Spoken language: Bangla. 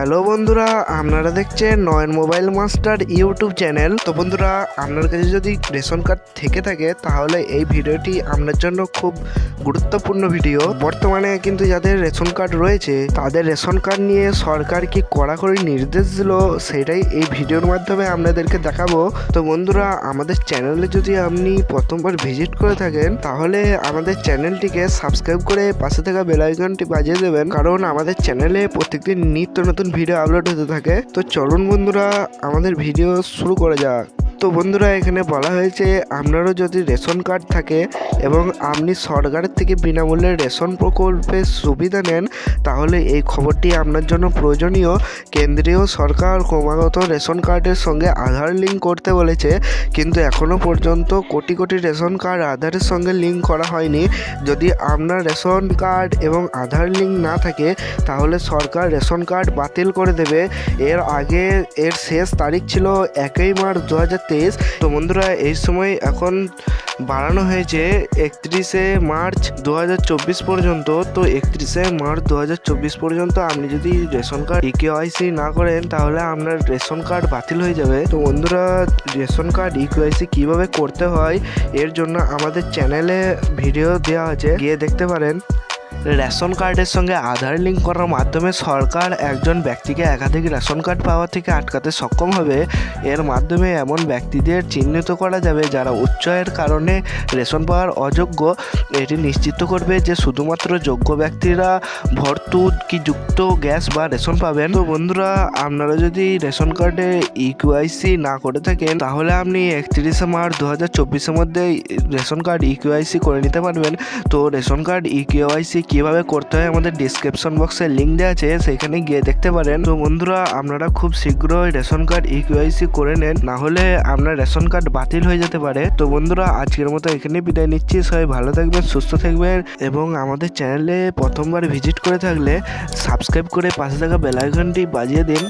হ্যালো বন্ধুরা, আপনারা দেখছেন Nayan mobile master YouTube channel. তো বন্ধুরা, আপনার কাছে যদি রেশন কার্ড থেকে থাকে, তাহলে এই ভিডিওটি আপনার জন্য খুব গুরুত্বপূর্ণ ভিডিও। বর্তমানে কিন্তু যাদের রেশন কার্ড রয়েছে, তাদের রেশন কার্ড নিয়ে সরকার কি কড়াকড়ি নির্দেশ দিল, সেটাই এই ভিডিওর মাধ্যমে আপনাদেরকে দেখাবো। তো বন্ধুরা, আমাদের চ্যানেলে যদি আপনি প্রথমবার ভিজিট করে থাকেন, তাহলে আমাদের চ্যানেলটিকে সাবস্ক্রাইব করে পাশে থাকা বেল আইকনটি বাজিয়ে দেবেন। কারণ আমাদের চ্যানেলে প্রত্যেকদিন নিত্য নতুন ভিডিও আপলোড হতে থাকে। তো চলুন বন্ধুরা আমাদের ভিডিও শুরু করে যাক। তো বন্ধুরা, এখানে বলা হয়েছে আপনারও যদি রেশন কার্ড থাকে এবং আপনি সরকারের থেকে বিনামূল্যে রেশন প্রকল্পের সুবিধা নেন, তাহলে এই খবরটি আপনার জন্য প্রয়োজনীয়। কেন্দ্রীয় সরকার ক্রমাগত রেশন কার্ডের সঙ্গে আধার লিঙ্ক করতে বলেছে, কিন্তু এখনও পর্যন্ত কোটি কোটি রেশন কার্ড আধারের সঙ্গে লিঙ্ক করা হয়নি। যদি আপনার রেশন কার্ড এবং আধার লিঙ্ক না থাকে, তাহলে সরকার রেশন কার্ড বাতিল করে দেবে। এর আগে, এর শেষ তারিখ ছিল একই মার্চ দু হাজার তেইশ। তো বন্ধুরা, এই সময় এখন বাড়ানো হয়েছে একত্রিশে মার্চ দু হাজার চব্বিশ পর্যন্ত। তো একত্রিশে মার্চ দু হাজার চব্বিশ পর্যন্ত আপনি যদি রেশন কার্ড ইকেওয়াইসি না করেন, তাহলে আপনার রেশন কার্ড বাতিল হয়ে যাবে। তো বন্ধুরা, রেশন কার্ড ইকেওয়াইসি কীভাবে করতে হয়, এর জন্য আমাদের চ্যানেলে ভিডিও দেওয়া আছে, গিয়ে দেখতে পারেন। রেশন কার্ডের সঙ্গে আধার লিঙ্ক করার মাধ্যমে সরকার একজন ব্যক্তিকে একাধিক রেশন কার্ড পাওয়া থেকে আটকাতে সক্ষম হবে। এর মাধ্যমে এমন ব্যক্তিদের চিহ্নিত করা যাবে যারা উচ্চ আয়ের কারণে রেশন পাওয়ার অযোগ্য। এটি নিশ্চিত করবে যে শুধুমাত্র যোগ্য ব্যক্তিরা ভরতুক কি যুক্ত গ্যাস বা রেশন পাবেন। তো বন্ধুরা, আপনারা যদি রেশন কার্ডে ইকিউআইসি না করে থাকেন, তাহলে আপনি একত্রিশে মার্চ দু হাজার চব্বিশের মধ্যে রেশন কার্ড ইকিউআইসি করে নিতে পারবেন। তো রেশন কার্ড ইকিউআইসি কীভাবে করতে হয় আমাদের ডিসক্রিপশন বক্সে লিঙ্ক দেওয়া আছে, সেখানে গিয়ে দেখতে পারেন। তো বন্ধুরা, আপনারা খুব শীঘ্রই রেশন কার্ড ইকিউআইসি করে নেন, না হলে আপনার রেশন কার্ড বাতিল হয়ে যেতে পারে। তো বন্ধুরা, আজকের মতো এখানে বিদায় নিচ্ছি। সবাই ভালো থাকবেন, সুস্থ থাকবেন এবং আমাদের চ্যানেলে প্রথমবার ভিজিট করে থাকলে সাবস্ক্রাইব করে পাশে থাকা বেলাইকনটি বাজিয়ে দিন।